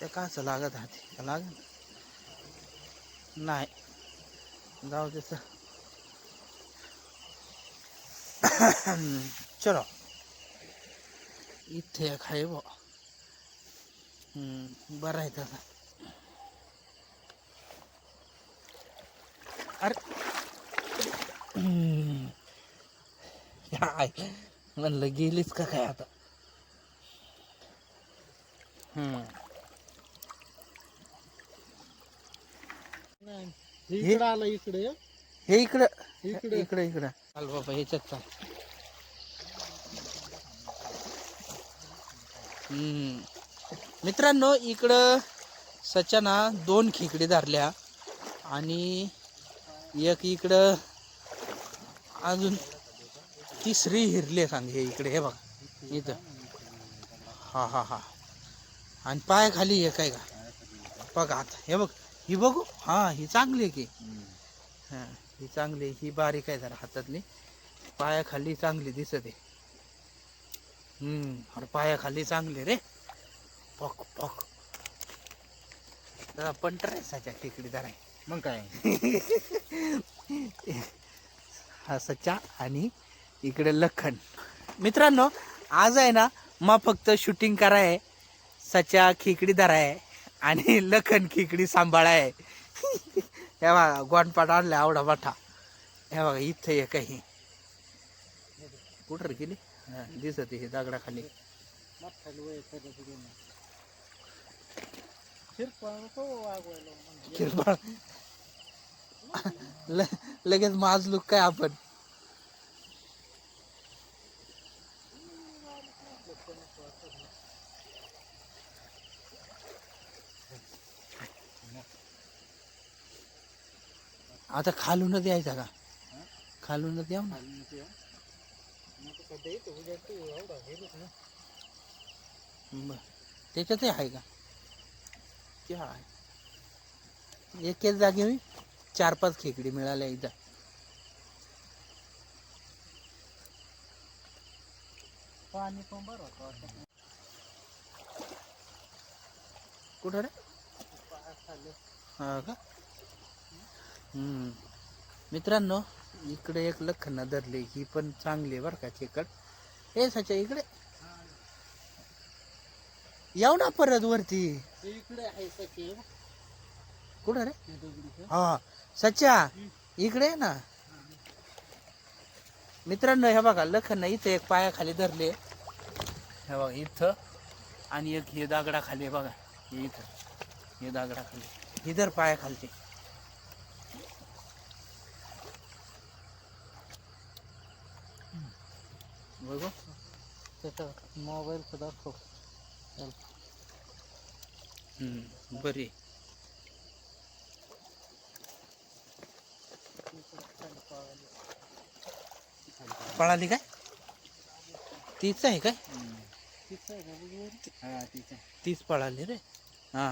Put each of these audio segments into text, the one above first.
ते काच लागत हाती. लाग नाही. जाऊ देच चलो. इथे एक आहे बरं आहे तसा. अरे. हम्म. म्हणलं गेलीच का काय आता? हम्म. इकडे आला इकडे. हे इकडं. इकडे. इकडं इकडं. चाल बाबा ह्याच्यात चाल. हम्म. मित्रांनो इकडं सच्याना दोन खेकडे धरल्या आणि एक इकडं अजून तिसरी हिरली सांग हे इकडे हे बघ इथं. हा हा हा. आणि पायाखाली एक आहे का? बघा आता हे बघ. ही बघू. हा ही चांगली आहे की. हा ही चांगली आहे. ही बारीक आहे जरा हातातली. पायाखाली चांगली दिसत आहे. हम्म अरे पायाखाली चांगली रे. पक पक. जरा पंटर आहे साच्या खेकडी जरा मग काय? हा सच्चा आणि इकडे लखन. मित्रांनो आज आहे ना मग फक्त शूटिंग कराय सच्चा खेकडी धराय. आणि लखन खेकडी सांभाळाय. हे बघा गोंडपाट आणला आवडा मोठा. हे बघा इथं एक आहे. कुठं रे गेली दिसत हे दगडाखाली. किरपळ ल लगेच माजलू काय आपण? आता खालूनच यायचा का? खालूनच याव ना. बर. त्याच्यातही आहे का? ते आहे. एक एक जागी मी चार पाच खेकडी मिळाल्या एकदा पाणी पण बरं होतं कुठं रे? हा का? हम्म. मित्रांनो इकडे एक लखना धरले ही पण चांगली आहे बरं का खेकड हे सच्या इकडे. येऊ ना परत वरती. इकडे आहे कुठं रे? हा सच्या इकडे आहे ना. मित्रांनो हे बघा लखन इथं एक पायाखाली धरले. हे बघा इथं आणि एक हे दागडाखाली आहे बघा हे इथं. हे दागडाखाली. इधर पायाखालचे. बघू त्याचा मोबाईल सुद्धा खूप हम्म, बरी पळाली काय? तीच आहे काय? तिचं आहे तीच पळाली रे. हा.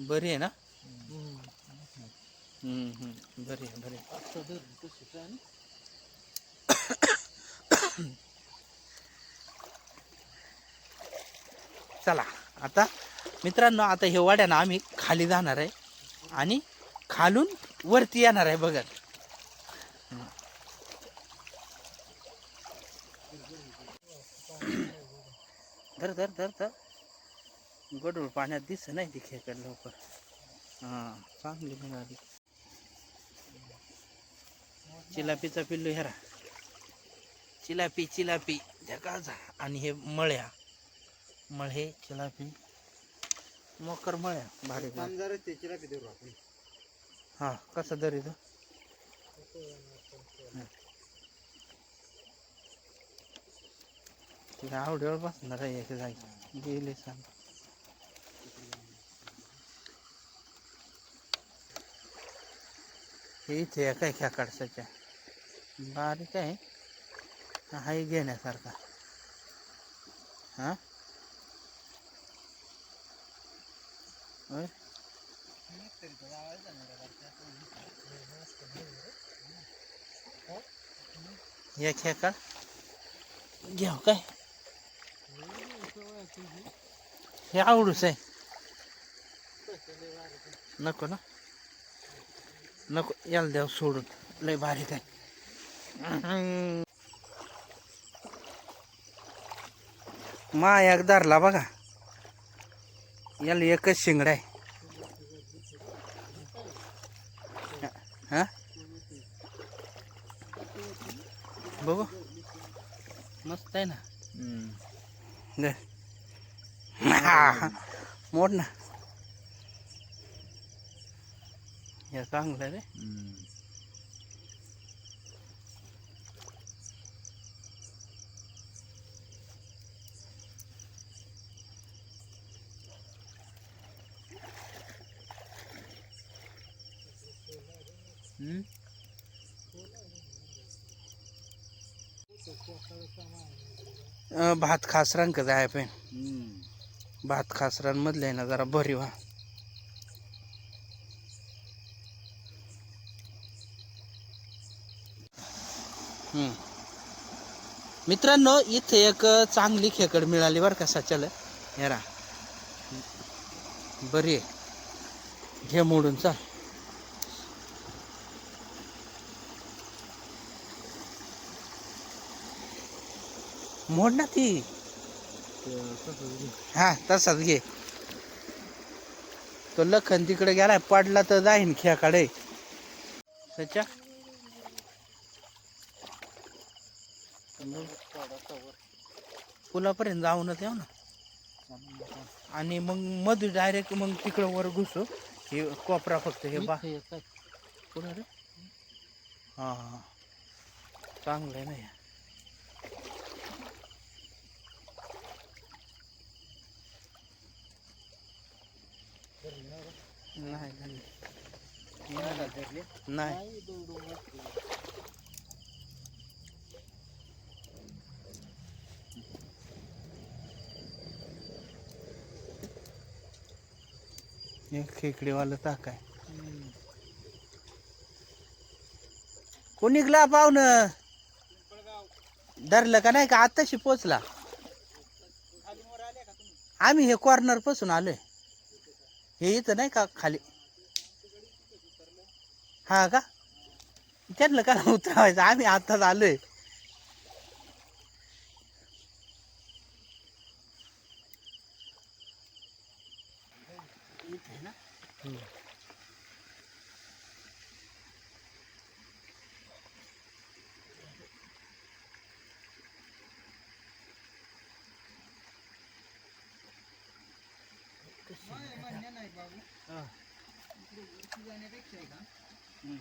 बरी आहे ना? बरे बरे चला आता मित्रांनो आता हे वाड्यानं आम्ही खाली जाणार आहे आणि खालून वरती येणार आहे बघा. धर धर धर धर. गडूळ पाण्यात दिस नाही तिथे लवकर. हां चांगली मिळाली चिलापीचा पिल्लू हेरा चिलापी चिलापी. जगाचा आणि हे मळ्या. मळे चिलापी. मकर मळ्या. भारी चिलापी देऊ आपण हा कसं दर इथं तिला आवडेल बसणार आहे याच्या जागी गेले सांग. हे इथे काय ख्या काढसाच्या बारीक आहे. हाही घेण्यासारखा. हा? होय? या घेऊ का घ्याव काय? हे आवडूच आहे. नको ना. नको याला द्याव सोडून. लय बारीक आहे. मा एक धरला बघा. याला एकच शिंगडा आहे. हा? बघू. मस्त आहे ना? दे. मोड ना. हे चांगलं रे. भात खासरान का जाय पण भात खासरांमधले आहे ना जरा बरी व्हा. हम्म. मित्रांनो इथे एक चांगली खेकड मिळाली बरं का सचाल. हेरा बरी आहे. घे मोडून चाल. मोड ना ती. हा तसाच घे. तो लखन तिकडे गेलाय पडला तर जाईन खेकडे सच्या. पुलापर्यंत जाऊनच येऊ ना. आणि मग मधू डायरेक्ट मग तिकडं वर घुसू. हे कोपरा फक्त हे बा. पुढं रे? हा हा चांगलं आहे ना नाही. नाही. नाही एक ताक आहे. कोण निघला पाहुन धरलं का नाही का? आत्ताशी पोचला. आम्ही हे कॉर्नरपासून आलोय. हे इथं नाही का खाली? हा का? त्यांना का? उतरावायचं. आम्ही आताच आलोय इथे ना हा. हम्म.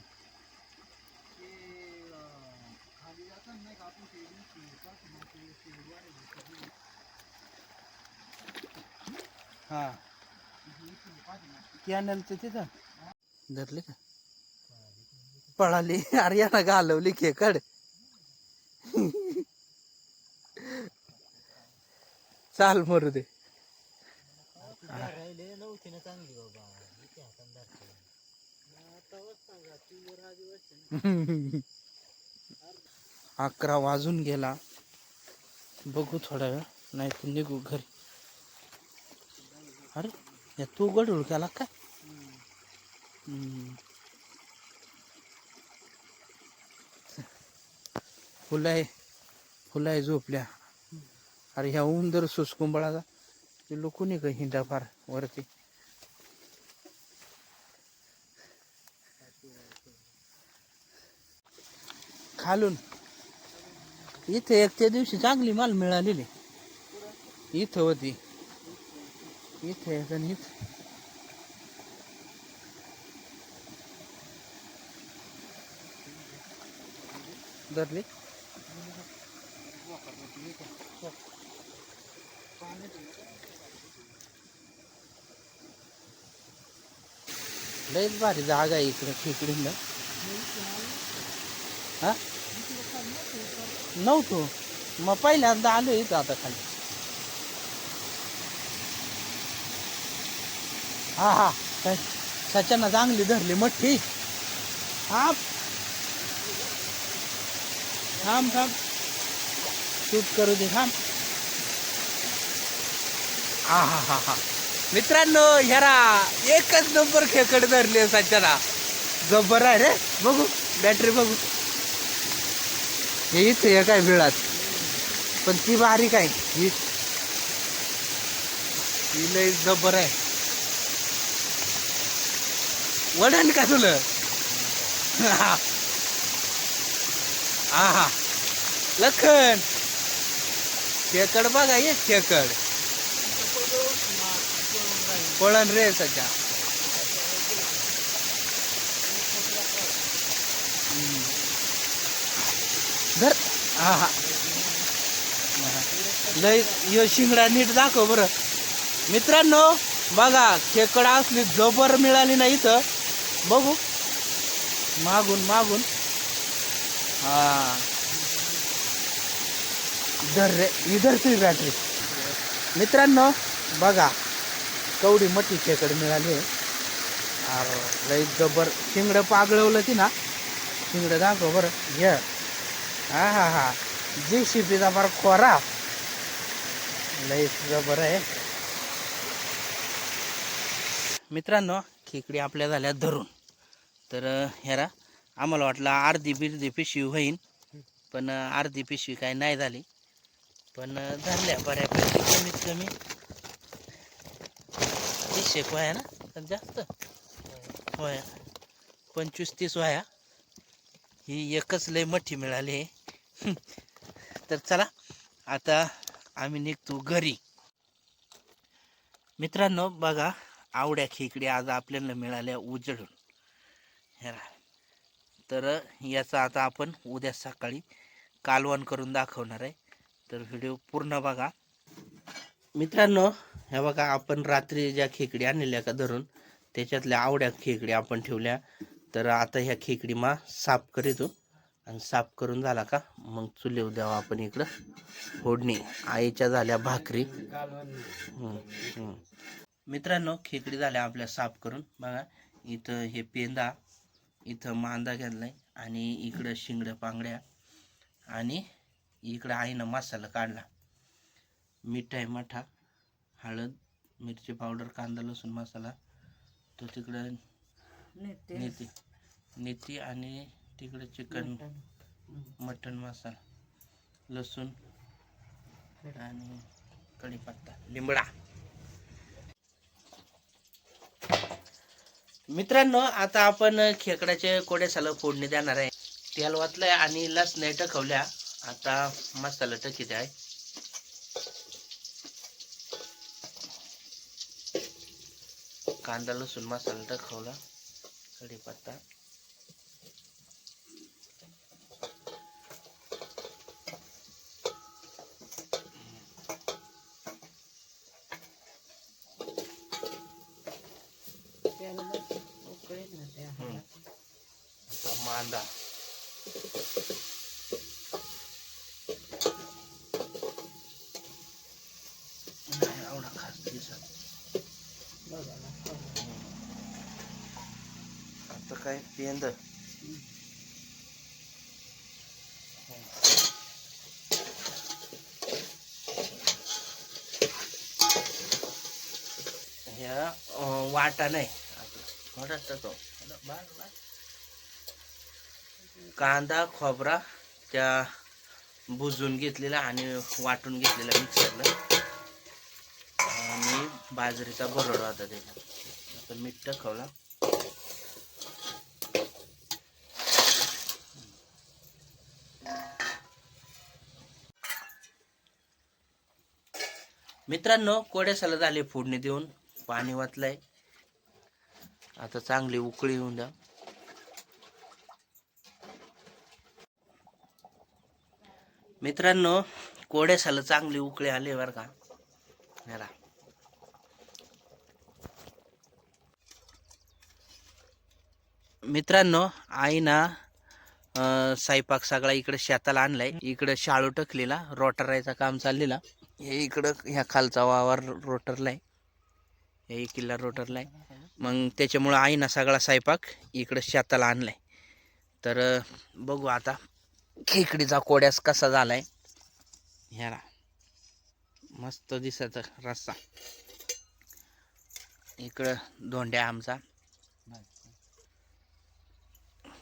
हा. कॅनलचं तिथं? धरले का? पळाली. अरे याला घालवली खेकड. चाल मरू दे. चांगली बाबा इथे धरते. अकरा वाजून गेला. बघू थोडा वेळ नाही तर निघू घरी. अरे या तू गडूळ केला काय? हम्म. फुलाय फुलाय झोपल्या. अरे ह्या उंदर सुसकुंबळाचा ते लोकून का हिंडा फार वरती? खालून. इथे एक त्या दिवशी चांगली माल मिळालेली. इथं होती. इथे एक आणि इथं. धरली. लईच भारी जागा आहे इकडे खेकडीला हा? नव्हतो. मग पहिल्यांदा आलो इथं आता खाली. हा हा. काय? चांगली धरली मठ्ठी हा थांब थांब. शूट करू दे थांब. हा हा हा हा. मित्रांनो ह्यारा एकच नंबर खेकड धरली सच्याला. जबर आहे रे. बघू बॅटरी बघू. हे इथे आहे काय बिळात? पण ती बारीक आहे. ही ही लय जबर आहे. वडण का तुला? हा हा लखन. खेकड बघा ये खेकड. पळण रे सध्या. धर हा हा. लय यो शिंगडा नीट दाखव बरं. मित्रांनो बघा खेकडा असली जबर मिळाली नाही इथं. बघू. मागून मागून. हा. धर रे इधर ती बॅटरी मित्रांनो बघा. कवडी मोठी खेकड मिळाली आहे. लई जबर. शिंगडं पागळवलं ती ना. शिंगडं दाखव बरं. घ्या हा हा हा. जी शिपीचा फार खोरा. लई जबर आहे. मित्रांनो खेकडी आपल्या झाल्या धरून. तर ह्यारा आम्हाला वाटलं अर्धी बिर्धी पिशवी होईन पण अर्धी पिशवी काय नाही झाली. पण धरल्या बऱ्यापैकी कमीत कमी. तीसशे वया ना? जास्त. वया पंचवीस तीस वया ही एकच लय मोठी मिळाली. आहे तर चला आता आम्ही निघतो घरी. मित्रांनो बघा आवड्या खेकडी आज आपल्याला मिळाल्या उजळून. तर याचा आता आपण उद्या सकाळी कालवण करून दाखवणार आहे. तर व्हिडिओ पूर्ण बघा. मित्रांनो हे बघा आपण रात्री ज्या खेकडी आणलेल्या का धरून त्याच्यातल्या आवड्या खेकडी आपण ठेवल्या. तर आता ह्या खेकडी मा साफ करीतो. आणि साफ करून झाला का मग चुलेव द्यावा आपण इकडं. फोडणी. आईच्या झाल्या भाकरी. मित्रांनो खेकडी झाल्या आपल्या साफ करून. बघा इथं हे पेंदा इथं मांदा घेतलाय आणि इकडं शिंगड्या पांगड्या आणि इकडं आईनं मसाला काढला. मीठ आहे मठा हळद मिरची पावडर कांदा लसूण मसाला. तो तिकडं नेती. नेती. आणि तिकडे चिकन मटन मसाला लसूण आणि कढीपत्ता. लिंबडा. मित्रांनो आता आपण खेकड्याचे कोड्यासाला फोडणी देणार आहे. तेल वाचलंय आणि लसण्या टकवल्या आता मसाला टकीत आहे कांदा लसूण मसाला टकवला. कढीपत्ता हम्म. आता मांदा नाही एवढा खास दिसत हम्म. आता काय पेंद ह्या वाटा नाही. मोठा असतो. कांदा खोबरा त्या भुजून घेतलेला आणि वाटून घेतलेला मिक्सरला. आणि बाजरीचा बरोडा होता त्याच्यात. आपण मीठ टाकवला. मित्रांनो कोड्यासाला झाले फोडणी देऊन. पाणी वाचलंय. आता चांगली उकळी येऊन द्या. मित्रांनो कोड्यासाला चांगली उकळी आली बरं का. जरा. मित्रांनो आईना अं, स्वयंपाक सगळा इकडे शेताला आणलाय. इकडे शाळू टकलेला रोटरायचा काम चाललेला. हे इकडं ह्या खालचा वावर रोटरला आहे हे किल्ला रोटरला आहे मग त्याच्यामुळं आईना सगळा स्वयंपाक इकडं शेताला आणलाय. तर बघू आता खेकडीचा कोड्यास कसा झालाय. ह्याला. मस्त दिसत रस्सा. इकडं धोंड्या आमचा.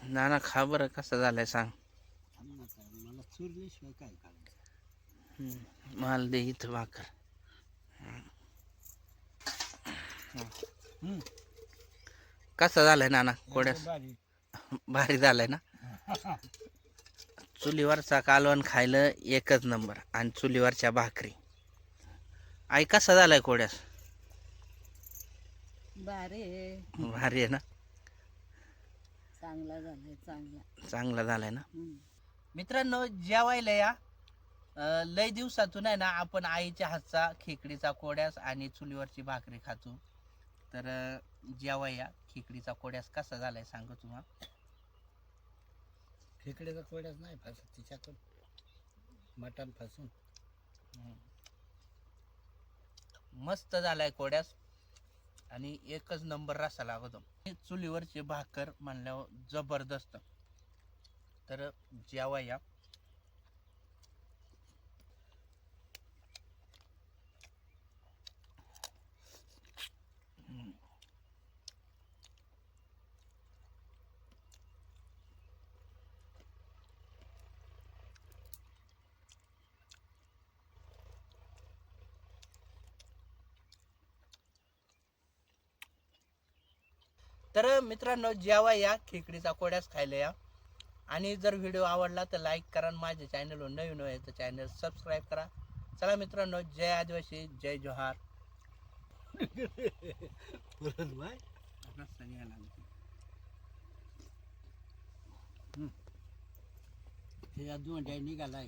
नाना खा बरं कसा झालाय सांग. मला चुरल्याशिवाय काय मला दे इथं भाकर. कसा झालाय नाना कोड्यास? भारी झालाय ना? चुलीवरचा कालवण खायला एकच नंबर आणि चुलीवरच्या भाकरी. आई कसा झालाय कोड्यास? बारे भारी आहे ना? चांगला झालाय चांगला. चांगला झालाय ना. मित्रांनो जेवायला या. लय दिवसातून आहे ना आपण आईच्या हातचा खेकडीचा कोड्यास आणि चुलीवरची भाकरी खातो. तर अं, जेवा या खेकडीचा कोड्यास कसा झालाय सांगू तुम्हाला खेकड्याचा कोड्याच नाही फसत तिच्याकडून. मटण फसून. मस्त झालाय कोड्यास. आणि एकच नंबर रसा लागतो. चुलीवरची भाकर म्हणल्यावर जबरदस्त. तर जेवा या तर मित्रांनो जेवा या खेकडीचा कोड्यास खायला या. आणि जर व्हिडिओ आवडला तर लाईक करा आणि माझ्या चॅनलवर नवीन आहे तर चॅनल सबस्क्राईब करा. चला मित्रांनो जय आदिवासी जय जोहार. हे बाय त्याच्या निघालाय.